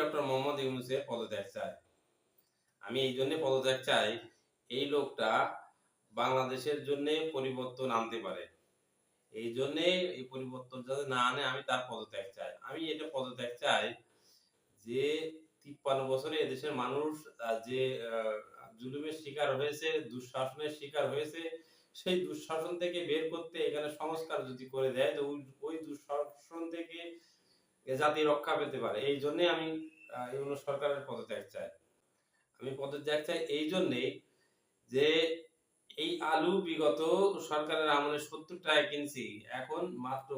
Doctor Mohammad ইউনুসের পদত্যাগ চাই। আমি এই জন্য পদত্যাগ চাই, এই লোকটা বাংলাদেশের জন্য পরিবর্তন আনতে পারে। এই জন্যে এই পরিবর্তন যাতে না আনে, আমি তার পদত্যাগ চাই। আমি এটা পদত্যাগ চাই যে তিপ্পান্ন বছরে এদেশের মানুষ যে জুলুমের শিকার হয়েছে, দুঃশাসনের শিকার হয়েছে, সেই দুঃশাসন থেকে বের করতে এখানে সংস্কার যদি করে দেয়, তো ওই দুঃশাসন থেকে জাতি রক্ষা পেতে পারে। এই জন্যে আমি আহ, ইউনুস সরকারের পদত্যাগ চাই। আমি পদত্যাগ চাই এই জন্যে যে এই আলু বিগত সরকারের আমলে সত্তর টাকায় কিনছি এখন মাত্র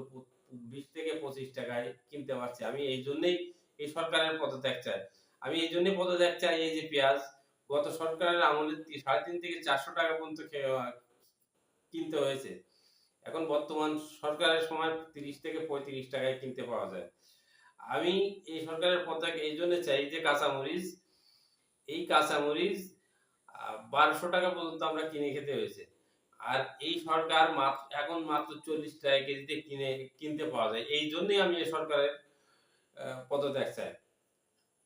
বিশ থেকে পঁচিশ টাকায় কিনতে পারছি। আমি এই জন্যেই এই সরকারের পদত্যাগ চাই। আমি এই জন্যই পদত্যাগ চাই এই যে পেঁয়াজ গত সরকারের আমলে সাড়ে তিন থেকে চারশো টাকা পর্যন্ত কিনতে হয়েছে। এখন বর্তমান সরকারের সময় তিরিশ থেকে পঁয়ত্রিশ টাকায় কিনতে পাওয়া যায়। আমি এই সরকারের পদত্যাগ এই জন্য চাই যে কাঁচামরিচ, এই কাঁচামরিচ বারোশো টাকা পর্যন্ত আমরা কিনে খেতে হয়েছে। আর এই সরকার এখন মাত্র চল্লিশ টাকা কেজিতে কিনে, কিনতে পাওয়া যায়। এই জন্যই আমি এই সরকারের পদত্যাগ চাই।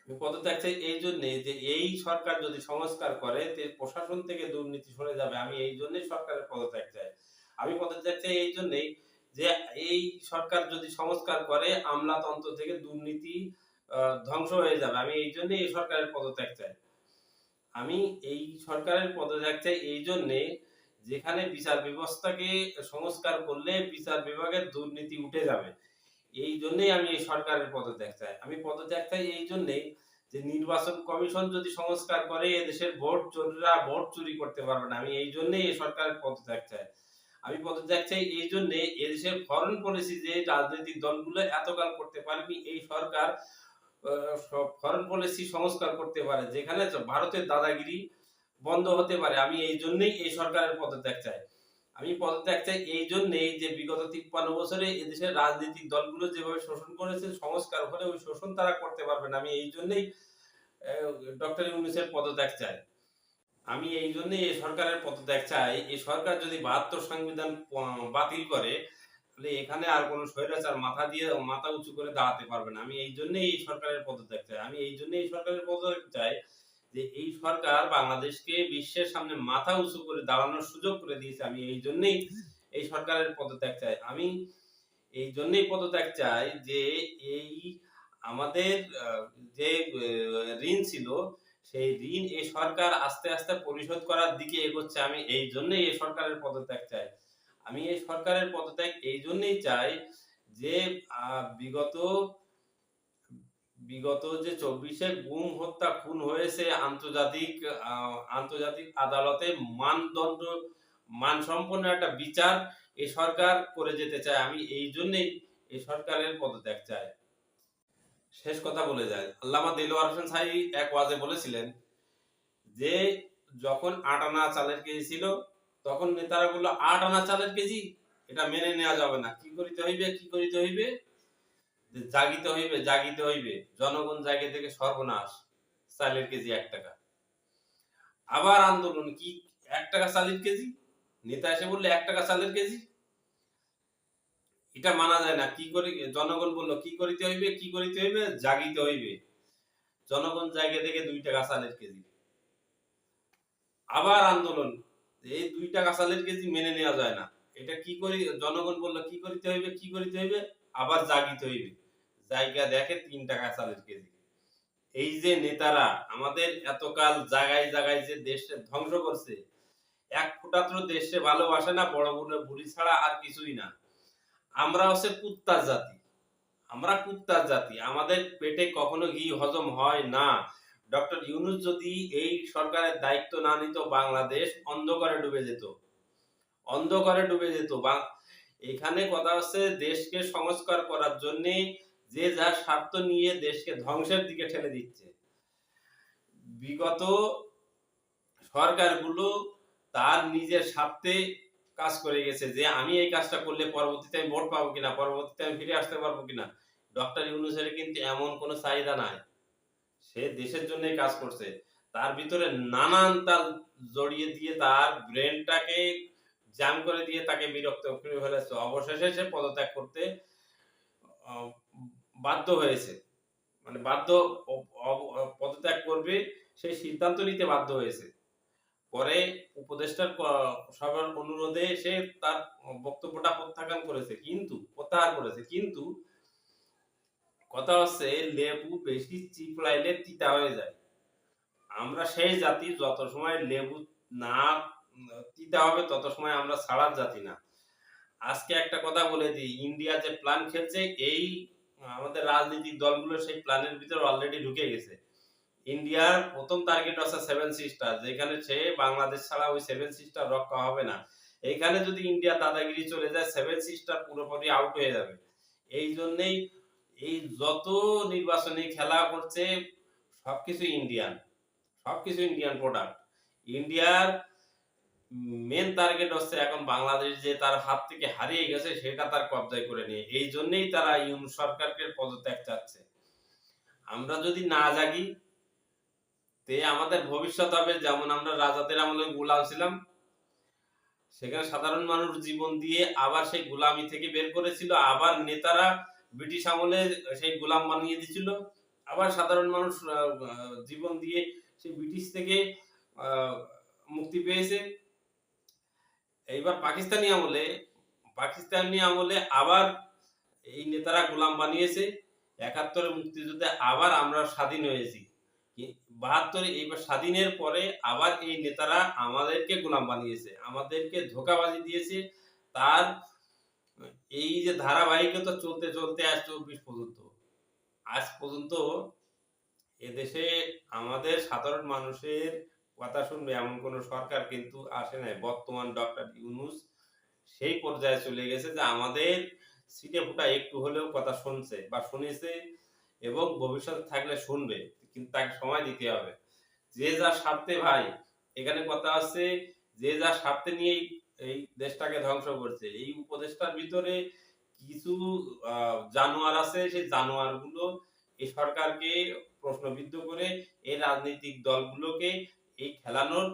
পদত্যাগ চাই এই জন্যে যে এই সরকার যদি সংস্কার করে প্রশাসন থেকে দুর্নীতি সরে যাবে। আমি এই জন্যই সরকারের পদত্যাগ চাই। আমি পদত্যাগ চাই এই জন্যই যে এই সরকার যদি সংস্কার করে, আমলাতন্ত্র থেকে দুর্নীতি ধ্বংস হয়ে যাবে। আমি এই জন্যই এই সরকারের পদত্যাগ চাই। আমি এই সরকারের পদত্যাগ চাই এই জন্যে যেখানে বিচার ব্যবস্থাকে সংস্কার করলে বিচার বিভাগের দুর্নীতি উঠে যাবে। এই জন্যই আমি এই সরকারের পদত্যাগ চাই। আমি পদত্যাগ চাই এই জন্যেই যে নির্বাচন কমিশন যদি সংস্কার করে, এদেশের ভোট চোররা ভোট চুরি করতে পারবে না। আমি এই জন্যই এই সরকারের পদত্যাগ চাই। আমি পদত্যাগ চাই এই জন্যে এদেশের ফরেন পলিসি যে রাজনৈতিক দলগুলো এতকাল করতে পারেনি এই সরকার ফরেন পলিসি সংস্কার করতে পারে, যেখানে ভারতের দাদাগিরি বন্ধ হতে পারে। আমি এই জন্যই এই সরকারের পদত্যাগ চাই। আমি পদত্যাগ চাই এই জন্যই যে বিগত তিপ্পান্ন বছরে এদেশের রাজনৈতিক দলগুলো যেভাবে শোষণ করেছে, সংস্কার হলে ওই শোষণ তারা করতে পারবে না। আমি এই জন্যই ডক্টর ইউনুসের পদত্যাগ চাই। আমি এই জন্যই এই সরকারের পদত্যাগ চাই। এই সরকার যদি বাহাত্তর সংবিধান বাতিল করে, তাহলে এখানে আর কোনো স্বৈরাচার মাথা দিয়ে, মাথা উঁচু করে দাঁড়াতে পারবে না। আমি এই জন্যই এই সরকারের পদত্যাগ চাই। আমি এই জন্যই এই সরকারের পদত্যাগ চাই যে এই সরকার বাংলাদেশকে বিশ্বের সামনে মাথা উঁচু করে দাঁড়ানোর সুযোগ করে দিয়েছে। আমি এই জন্যই এই সরকারের পদত্যাগ চাই। আমি এই জন্যই পদত্যাগ চাই যে এই আমাদের যে ঋণ ছিল সেই ঋণ এই সরকার আস্তে আস্তে পরিশোধ করার দিকে এগোচ্ছে। আমি এই জন্যই এই সরকারের পদত্যাগ চাই। আমি এই সরকারের পদত্যাগ এই জন্যই চাই যে বিগত বিগত যে চব্বিশে গুম হত্যা খুন হয়েছে আন্তর্জাতিক আন্তর্জাতিক আদালতে মানদণ্ড, মানসম্পন্ন একটা বিচার এ সরকার করে যেতে চায়। আমি এই জন্যই এই সরকারের পদত্যাগ চাই। শেষ কথা বলে যায়। আল্লামা দিলওয়ার হোসেন সাই এক ওয়াজে বলেছিলেন যে, যখন আট আনা চালের কেজি ছিল, তখন নেতারা বলল, আট আনা চালের কেজি? এটা মেনে নেওয়া যাবে না। কি করিতে হইবে? কি করিতে হইবে? জাগিতে হইবে জাগিতে হইবে। জনগণ জাগে থেকে সর্বনাশ। চালের কেজি এক টাকা। আবার আন্দোলন কি? এক টাকা চালের কেজি? নেতা এসে বললে, এক টাকা চালের কেজি? এটা মানা যায় না। কি করে জনগণ বলল, কি করিতে হইবে? কি করিতে হইবে? জাগিতে হইবে। জনগণ জায়গা থেকে দুই টাকা চালের কেজি আবার আন্দোলন। এই দুই টাকা চালের কেজি মেনে নেওয়া যায় না। এটা কি করি জনগণ বলল, কি করিতে হইবে? কি করিতে হইবে? আবার জাগিতে হইবে। জায়গা দেখে তিন টাকা চালের কেজি এই যে নেতারা, আমাদের এতকাল জায়গায় জায়গায় যে দেশে ধ্বংস করছে, এক ফুটাত্র দেশে ভালোবাসে না, বড় বড় বুড়ি ছাড়া আর কিছুই না। আমরা হচ্ছে কুত্তার জাতি। আমরা কুত্তার জাতি। আমাদের পেটে কখনো ঘি হজম হয় না। ডক্টর ইউনুস যদি এই সরকারের দায়িত্ব না নিত, বাংলাদেশ অন্ধকারে ডুবে যেত। অন্ধকারে ডুবে যেত। বা এখানে কথা হচ্ছে দেশকে সংস্কার করার জন্য যে যার স্বার্থ নিয়ে দেশকে ধ্বংসের দিকে ঠেলে দিচ্ছে। বিগত সরকারগুলো তার নিজের স্বার্থে কাজ করে গেছে যে আমি এই কাজটা করলে পরবর্তীতে আমি ভোট পাবো কিনা, পরবর্তীতে আমি ফিরে আসতে পারব কিনা? ডক্টর ইউনুসের কিন্তু এমন কোনো চাহিদা নাই। সে দেশের জন্যই কাজ করছে। তার ভিতরে নানান তার জড়িয়ে দিয়ে তার ব্রেনটাকে জ্যাম করে দিয়ে তাকে বিরক্ত করে ফেলেছে। অবশেষে সে পদত্যাগ করতে বাধ্য হয়েছে। মানে বাধ্য পদত্যাগ করবে সেই সিদ্ধান্ত নিতে বাধ্য হয়েছে। পরে উপদেষ্টার সবার অনুরোধে সে তার বক্তব্যটা প্রত্যাখ্যান করেছে। কিন্তু, প্রত্যাহার করেছে। কিন্তু কথা হচ্ছে, লেবু বেশি চিপড়াইলে তিতা হয়ে যায়। আমরা সেই জাতি, যত সময় লেবু না, তিতা হবে, তত সময় আমরা ছাড়ার জাতি না। আজকে একটা কথা বলে দিই। ইন্ডিয়া যে প্ল্যান খেলছে, এই আমাদের রাজনৈতিক দলগুলো সেই প্ল্যানের ভিতরে অলরেডি ঢুকে গেছে। ইন্ডিয়ার প্রথম টার্গেট আছে সেভেন সিস্টার যেখানে সে বাংলাদেশ ছাড়া ওই সেভেন সিস্টার রক্ষা হবে না। এইখানে যদি ইন্ডিয়া দাদাগিরি চলে যায় সেভেন সিস্টার পুরোপুরি আউট হয়ে যাবে। এই জন্যেই এই যত নির্বাচনী খেলা করছে, সবকিছু ইন্ডিয়ান সবকিছু ইন্ডিয়ান প্রোডাক্ট ইন্ডিয়ার মেন টার্গেট হচ্ছে এখন বাংলাদেশ, যে তার হাত থেকে হারিয়ে গেছে, সেটা তার কবজায় করে নিয়ে। এই জন্যেই তারা ইউন সরকারকে পদত্যাগ চাচ্ছে। আমরা যদি না জাগি তে আমাদের ভবিষ্যৎ হবে, যেমন আমরা রাজাদের আমলে গোলাম ছিলাম, সেখানে সাধারণ মানুষ জীবন দিয়ে আবার সেই গোলামি থেকে বের করেছিল, আবার নেতারা ব্রিটিশ আমলে সেই গোলাম বানিয়ে দিছিল আবার সাধারণ মানুষ জীবন দিয়ে সেই ব্রিটিশ থেকে মুক্তি পেয়েছে। এইবার পাকিস্তানি আমলে পাকিস্তানি আমলে আবার এই নেতারা গোলাম বানিয়েছে একাত্তরে মুক্তিযুদ্ধে আবার আমরা স্বাধীন হয়েছি। বাহাত্তরে, এইবার স্বাধীনের পরে আবার এই নেতারা আমাদেরকে গোলাম বানিয়েছে, আমাদেরকে ধোকাবাজি দিয়েছে। তার এই যে ধারাবাহিকতা চলতে চলতে আজ চব্বিশ পর্যন্ত। আজ পর্যন্ত এদেশে আমাদের সাধারণ মানুষের কথা শুনবে এমন কোন সরকার কিন্তু আসে নাই। বর্তমান ডক্টর ইউনুস সেই পর্যায়ে চলে গেছে যে আমাদের সিটে ফুটা একটু হলেও কথা শুনছে বা শুনেছে এবং ভবিষ্যতে থাকলে শুনবে। কিন্তু তাকে সময় দিতে হবে। যে যার স্বার্থে ভাই, এখানে কথা আছে, যে যার স্বার্থে নিয়েই এই দেশটাকে ধ্বংস করছে। এই উপদেশটার ভিতরে কিছু জানোয়ার আছে সেই জানোয়ারগুলো এই সরকারকে প্রশ্নবিদ্ধ করে এই রাজনৈতিক দলগুলোকে এই খেলানোর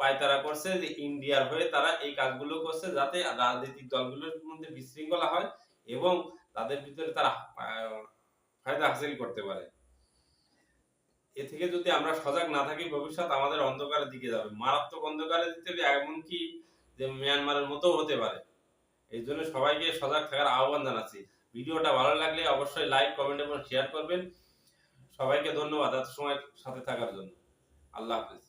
পায়তারা করছে যে ইন্ডিয়ার হয়ে তারা এই কাজগুলো করছে যাতে রাজনৈতিক দলগুলোর মধ্যে বিশৃঙ্খলা হয় এবং তাদের ভিতরে তারা ফায়দা হাসিল করতে পারে। এ থেকে যদি আমরা সজাগ না থাকি, ভবিষ্যৎ আমাদের অন্ধকারের দিকে যাবে। মারাত্মক অন্ধকারের দিকে এমনকি যে মিয়ানমারের মতো হতে পারে। এই জন্য সবাইকে সজাগ থাকার আহ্বান জানাচ্ছি। ভিডিওটা ভালো লাগলে অবশ্যই লাইক, কমেন্ট এবং শেয়ার করবেন। সবাইকে ধন্যবাদ এত সময় সাথে থাকার জন্য। আল্লাহ হাফিজ।